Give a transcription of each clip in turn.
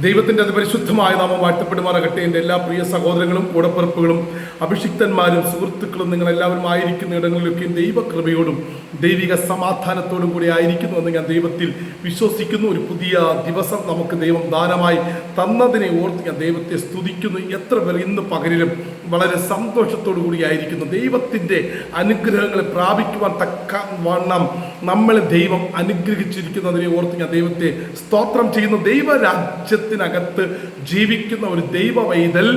ദൈവത്തിന്റെ അതിപരിശുദ്ധമായ നാമം വാഴ്ത്തപ്പെടുമാറാകട്ടെ. എന്റെ എല്ലാ പ്രിയ സഹോദരങ്ങളും കൂടപ്പിറപ്പുകളും അഭിഷിക്തന്മാരും സുഹൃത്തുക്കളും നിങ്ങളെല്ലാവരും ആയിരിക്കുന്ന ഇടങ്ങളിലൊക്കെ ദൈവകൃപയോടും ദൈവിക സമാധാനത്തോടും കൂടി ആയിരിക്കുന്നു എന്ന് ഞാൻ ദൈവത്തിൽ വിശ്വസിക്കുന്നു. ഒരു പുതിയ ദിവസം നമുക്ക് ദൈവം ദാനമായി തന്നതിനെ ഓർത്ത് ഞാൻ ദൈവത്തെ സ്തുതിക്കുന്നു. എത്ര പേർ ഇന്ന് പകലിലും വളരെ സന്തോഷത്തോടു കൂടിയായിരിക്കുന്നു ദൈവത്തിന്റെ അനുഗ്രഹങ്ങളെ പ്രാപിക്കുവാൻ തക്ക വണ്ണം നമ്മളെ ദൈവം അനുഗ്രഹിച്ചിരിക്കുന്നതിനെ ഓർത്ത് ഞാൻ ദൈവത്തെ സ്തോത്രം ചെയ്യുന്നു. ദൈവരാജ്യത്തിനകത്ത് ജീവിക്കുന്ന ഒരു ദൈവ വൈതൽ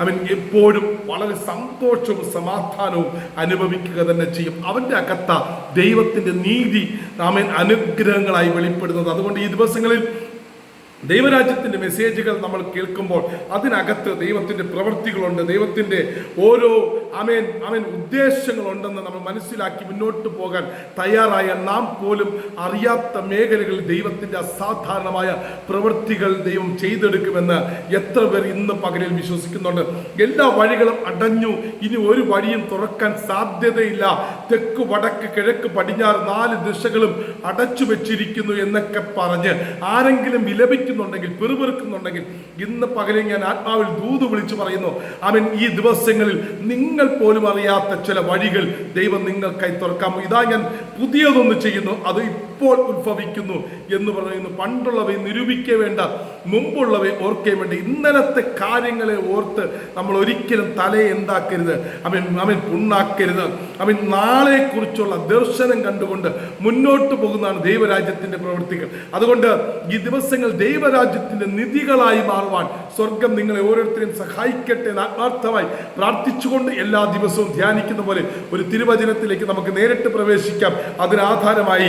അവൻ എപ്പോഴും വളരെ സന്തോഷവും സമാധാനവും അനുഭവിക്കുക തന്നെ ചെയ്യും. അവന്റെ അകത്ത ദൈവത്തിന്റെ നീതി അവൻ അനുഗ്രഹങ്ങളായി വെളിപ്പെടുന്നത്. അതുകൊണ്ട് ഈ ദിവസങ്ങളിൽ ദൈവരാജ്യത്തിന്റെ മെസ്സേജുകൾ നമ്മൾ കേൾക്കുമ്പോൾ അതിനകത്ത് ദൈവത്തിന്റെ പ്രവൃത്തികളുണ്ട്. ദൈവത്തിന്റെ ഓരോ അമേൻ അവൻ ഉദ്ദേശങ്ങളുണ്ടെന്ന് നമ്മൾ മനസ്സിലാക്കി മുന്നോട്ട് പോകാൻ തയ്യാറായ നാം പോലും അറിയാത്ത മേഖലകളിൽ ദൈവത്തിന്റെ അസാധാരണമായ പ്രവൃത്തികൾ ദൈവം ചെയ്തെടുക്കുമെന്ന് എത്ര പേർ ഇന്ന് പകലിൽ വിശ്വസിക്കുന്നുണ്ട്. എല്ലാ വഴികളും അടഞ്ഞു. ഇനി ഒരു വഴിയും തുറക്കാൻ സാധ്യതയില്ല. തെക്ക് വടക്ക് കിഴക്ക് പടിഞ്ഞാറ് നാല് ദിശകളും അടച്ചു വെച്ചിരിക്കുന്നു എന്നൊക്കെ പറഞ്ഞ് ആരെങ്കിലും വിലപിക്കുന്നുണ്ടെങ്കിൽ പിറുപിറുക്കുന്നുണ്ടെങ്കിൽ ഇന്ന് പകലിൽ ഞാൻ ആത്മാവിൽ ദൂത് വിളിച്ചു പറയുന്നു അവൻ ഈ ദിവസങ്ങളിൽ നിങ്ങൾ പോലും അറിയാത്ത ചില വഴികൾ ദൈവം നിങ്ങൾക്കായി തുറക്കാം ഇതാ ഞാൻ പുതിയതൊന്ന് ചെയ്യുന്നു. അത് ഇപ്പോൾ ഉത്ഭവിക്കുന്നു എന്ന് പറയുന്നു. പണ്ടുള്ളവയെ നിരൂപിക്കേ വേണ്ട മുമ്പുള്ളവയെ ഓർക്കേ വേണ്ട. ഇന്നലത്തെ കാര്യങ്ങളെ ഓർത്ത് നമ്മൾ ഒരിക്കലും തലയെ എന്താക്കരുത്. അവൻ അവൻ പുണ്ണാക്കരുത്. അവൻ നാളെക്കുറിച്ചുള്ള ദർശനം കണ്ടുകൊണ്ട് മുന്നോട്ട് പോകുന്നതാണ് ദൈവരാജ്യത്തിന്റെ പ്രവൃത്തികൾ അതുകൊണ്ട് ഈ ദിവസങ്ങൾ ദൈവരാജ്യത്തിന്റെ നിധികളായി മാറുവാൻ സ്വർഗം നിങ്ങളെ ഓരോരുത്തരെയും സഹായിക്കട്ടെ എന്ന് ആത്മാർത്ഥമായി പ്രാർത്ഥിച്ചുകൊണ്ട് എല്ലാ ദിവസവും ധ്യാനിക്കുന്ന പോലെ ഒരു തിരുവചനത്തിലേക്ക് നമുക്ക് നേരിട്ട് പ്രവേശിക്കാം. അതിനാധാരമായി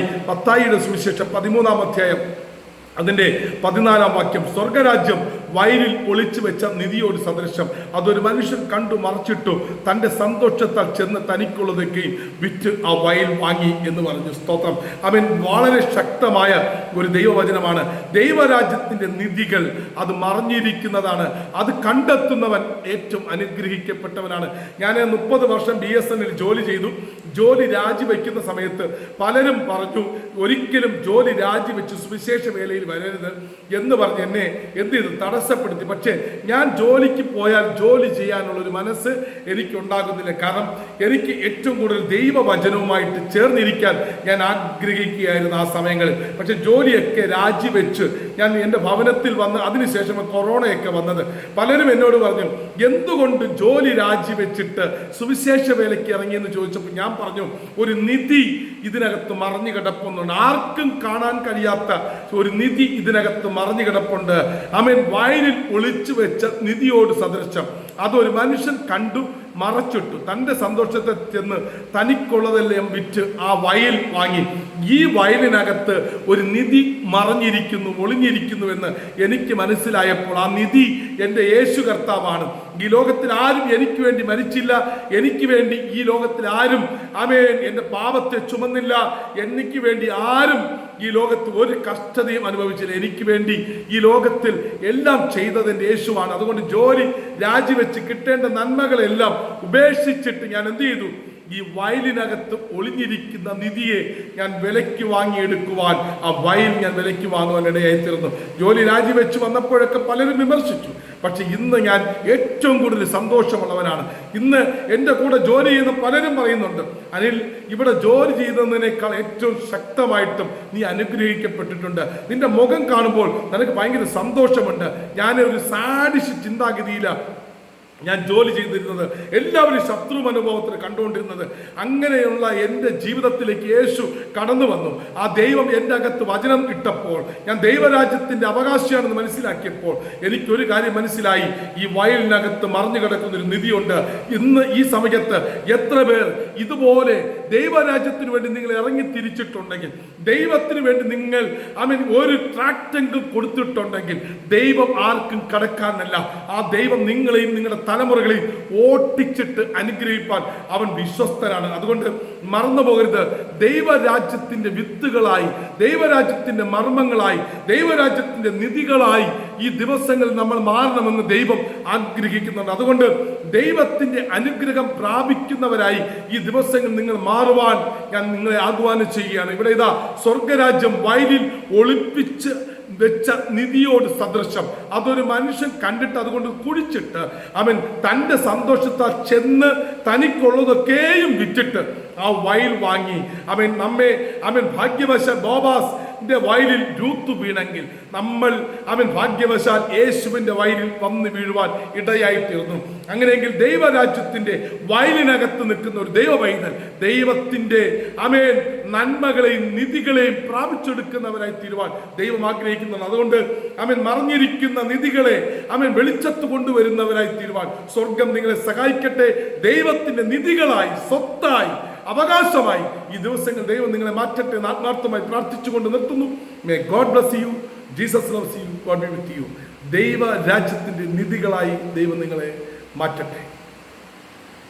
പത്തായിയുടെ സുവിശേഷം പതിമൂന്നാം അധ്യായം. അതിന്റെ പതിനാലാം വാക്യം സ്വർഗരാജ്യം വയലിൽ ഒളിച്ചു വെച്ച നിധിയോട് സദൃശം അതൊരു മനുഷ്യൻ കണ്ടു മറച്ചിട്ടു തന്റെ സന്തോഷത്താൽ ചെന്ന് തനിക്കുള്ളതൊക്കെയും വിറ്റ് ആ വയൽ വാങ്ങി എന്ന് പറഞ്ഞു. സ്തോത്രം. അവൻ വളരെ ശക്തമായ ഒരു ദൈവവചനമാണ്. ദൈവരാജ്യത്തിന്റെ നിധികൾ അത് മറിഞ്ഞിരിക്കുന്നതാണ്. അത് കണ്ടെത്തുന്നവൻ ഏറ്റവും അനുഗ്രഹിക്കപ്പെട്ടവനാണ്. ഞാൻ മുപ്പത് വർഷം ബി എസ് എന്നിൽ ജോലി ചെയ്തു. ജോലി രാജിവെക്കുന്ന സമയത്ത് പലരും പറഞ്ഞു ഒരിക്കലും ജോലി രാജിവെച്ച് സുവിശേഷ വേലയിൽ വരരുത് എന്ന് പറഞ്ഞ് എന്നെ എന്ത് ചെയ്തു? തടസ്സപ്പെടുത്തി. പക്ഷേ ഞാൻ ജോലിക്ക് പോയാൽ ജോലി ചെയ്യാനുള്ളൊരു മനസ്സ് എനിക്കുണ്ടാകുന്നില്ല. കാരണം എനിക്ക് ഏറ്റവും കൂടുതൽ ദൈവവചനവുമായിട്ട് ചേർന്നിരിക്കാൻ ഞാൻ ആഗ്രഹിക്കുകയായിരുന്നു ആ സമയങ്ങളിൽ. പക്ഷെ ജോലിയൊക്കെ രാജിവെച്ച് ഞാൻ എന്റെ ഭവനത്തിൽ വന്ന് അതിനുശേഷം കൊറോണയൊക്കെ വന്നത്. പലരും എന്നോട് പറഞ്ഞു എന്തുകൊണ്ട് ജോലി രാജിവെച്ചിട്ട് സുവിശേഷ വേലയ്ക്ക് ഇറങ്ങിയെന്ന് ചോദിച്ചപ്പോൾ ഞാൻ പറഞ്ഞു ഒരു നിധി ഇതിനകത്ത് മറിഞ്ഞു കിടപ്പുന്നുണ്ട്. ആർക്കും കാണാൻ കഴിയാത്ത ഒരു നിധി ഇതിനകത്ത് മറിഞ്ഞു കിടപ്പുണ്ട്. അമേൻ വയലിൽ ഒളിച്ചു വെച്ച നിധിയോട് സദൃശം അതൊരു മനുഷ്യൻ കണ്ടു മറച്ചിട്ടു. തന്റെ സന്തോഷത്തെ ചെന്ന് തനിക്കുള്ളതെല്ലാം വിറ്റ് ആ വയൽ വാങ്ങി. ഈ വയലിനകത്ത് ഒരു നിധി മറഞ്ഞിരിക്കുന്നു ഒളിഞ്ഞിരിക്കുന്നു എന്ന് എനിക്ക് മനസ്സിലായപ്പോൾ ആ നിധി എന്റെ യേശു കർത്താവാണ്. ഈ ലോകത്തിൽ ആരും എനിക്ക് വേണ്ടി മരിച്ചില്ല. എനിക്ക് വേണ്ടി ഈ ലോകത്തിൽ ആരും ആമേൻ എന്റെ പാപത്തെ ചുമന്നില്ല. എനിക്ക് വേണ്ടി ആരും ഈ ലോകത്ത് ഒരു കഷ്ടതയും അനുഭവിച്ചില്ല. എനിക്ക് വേണ്ടി ഈ ലോകത്തിൽ എല്ലാം ചെയ്തതിന്റെ യേശുവാണ്. അതുകൊണ്ട് ജോലി രാജിവെച്ച് കിട്ടേണ്ട നന്മകളെല്ലാം ഉപേക്ഷിച്ചിട്ട് ഞാൻ എന്ത് ചെയ്തു? ഈ വയലിനകത്ത് ഒളിഞ്ഞിരിക്കുന്ന നിധിയെ ഞാൻ വിലയ്ക്ക് വാങ്ങിയെടുക്കുവാൻ ആ വയൽ ഞാൻ വിലയ്ക്ക് വാങ്ങുവാൻ ഇടയായി തീർന്നു. ജോലി രാജിവെച്ച് വന്നപ്പോഴൊക്കെ പലരും വിമർശിച്ചു. പക്ഷെ ഇന്ന് ഞാൻ ഏറ്റവും കൂടുതൽ സന്തോഷമുള്ളവനാണ്. ഇന്ന് എന്റെ കൂടെ ജോലി ചെയ്യുന്ന പലരും പറയുന്നുണ്ട് അനിൽ ഇവിടെ ജോലി ചെയ്യുന്നതിനേക്കാൾ ഏറ്റവും ശക്തമായിട്ടും നീ അനുഗ്രഹിക്കപ്പെട്ടിട്ടുണ്ട്. നിന്റെ മുഖം കാണുമ്പോൾ നിനക്ക് ഭയങ്കര സന്തോഷമുണ്ട്. ഞാൻ ഒരു സാഡിഷ് ചിന്താഗതിയിലാണ് ഞാൻ ജോലി ചെയ്തിരുന്നത് എല്ലാവരും ശത്രു മനോഭാവത്തിൽ കണ്ടുകൊണ്ടിരുന്നത് അങ്ങനെയുള്ള എന്റെ ജീവിതത്തിലേക്ക് യേശു കടന്നു വന്നു. ആ ദൈവം എന്റെ അകത്ത് വചനം ഇട്ടപ്പോൾ ഞാൻ ദൈവരാജ്യത്തിന്റെ അവകാശിയാണെന്ന് മനസ്സിലാക്കിയപ്പോൾ എനിക്കൊരു കാര്യം മനസ്സിലായി. ഈ വയലിനകത്ത് മറിഞ്ഞു കിടക്കുന്നൊരു നിധിയുണ്ട്. ഇന്ന് ഈ സമയത്ത് എത്ര പേർ ഇതുപോലെ ദൈവരാജ്യത്തിന് വേണ്ടി നിങ്ങൾ ഇറങ്ങി തിരിച്ചിട്ടുണ്ടെങ്കിൽ ദൈവത്തിന് വേണ്ടി നിങ്ങൾ ഐ മീൻ ഒരു ട്രാക്റ്റെങ്കിലും കൊടുത്തിട്ടുണ്ടെങ്കിൽ ദൈവം ആർക്കും കടക്കാനല്ല ആ ദൈവം നിങ്ങളെയും നിങ്ങളുടെ തലമുറകളെയും ഓട്ടിച്ചിട്ട് അനുഗ്രഹിപ്പാൻ അവൻ വിശ്വസ്തനാണ്. അതുകൊണ്ട് മറന്നു പോകരുത്. ദൈവരാജ്യത്തിന്റെ വിത്തുകളായി ദൈവരാജ്യത്തിന്റെ മർമ്മങ്ങളായി ദൈവരാജ്യത്തിന്റെ നിധികളായി ഈ ദിവസങ്ങളിൽ നമ്മൾ മാറണമെന്ന് ദൈവം ആഗ്രഹിക്കുന്നുണ്ട്. അതുകൊണ്ട് ദൈവത്തിന്റെ അനുഗ്രഹം പ്രാപിക്കുന്നവരായി ഈ ദിവസങ്ങൾ നിങ്ങൾ മാറുവാൻ ഞാൻ നിങ്ങളെ ആഹ്വാനം ചെയ്യുകയാണ്. ഇവിടെ ഇതാ സ്വർഗരാജ്യം വയലിൽ ഒളിപ്പിച്ച് വെച്ച നിധിയോട് സദൃശം അതൊരു മനുഷ്യൻ കണ്ടിട്ട് അതുകൊണ്ട് കുഴിച്ചിട്ട് അവൻ തന്റെ സന്തോഷത്താൽ ചെന്ന് തനിക്കുള്ളതൊക്കെയും വിറ്റിട്ട് ആ വയൽ വാങ്ങി. അവൻ നമ്മെ അവൻ ഭാഗ്യവശ ബോബാസ് വയലിൽ രൂത്തു വീണെങ്കിൽ നമ്മൾ അവൻ ഭാഗ്യവശാൽ യേശുവിന്റെ വയലിൽ വന്ന് വീഴുവാൻ ഇടയായി തീർന്നു. അങ്ങനെയെങ്കിൽ ദൈവരാജ്യത്തിന്റെ വയലിനകത്ത് നിൽക്കുന്ന ഒരു ദൈവ ദൈവത്തിന്റെ അമേൻ നന്മകളെയും നിധികളെയും പ്രാപിച്ചെടുക്കുന്നവരായി തീരുവാൻ ദൈവം ആഗ്രഹിക്കുന്നതാണ് അതുകൊണ്ട് അവൻ മറിഞ്ഞിരിക്കുന്ന നിധികളെ അവൻ വെളിച്ചത്ത് കൊണ്ടുവരുന്നവരായി തീരുവാൻ സ്വർഗം നിങ്ങളെ സഹായിക്കട്ടെ. ദൈവത്തിന്റെ നിധികളായി സ്വത്തായി അവകാശമായി ഈ ദിവസങ്ങൾ ദൈവം നിങ്ങളെ മാറ്റട്ടെ എന്ന് ആത്മാർത്ഥമായി പ്രാർത്ഥിച്ചുകൊണ്ട് നിർത്തുന്നു. May God bless you Jesus loves you God be with you ദൈവ രാജ്യത്തിന്റെ നിധികളായി ദൈവം നിങ്ങളെ മാറ്റട്ടെ.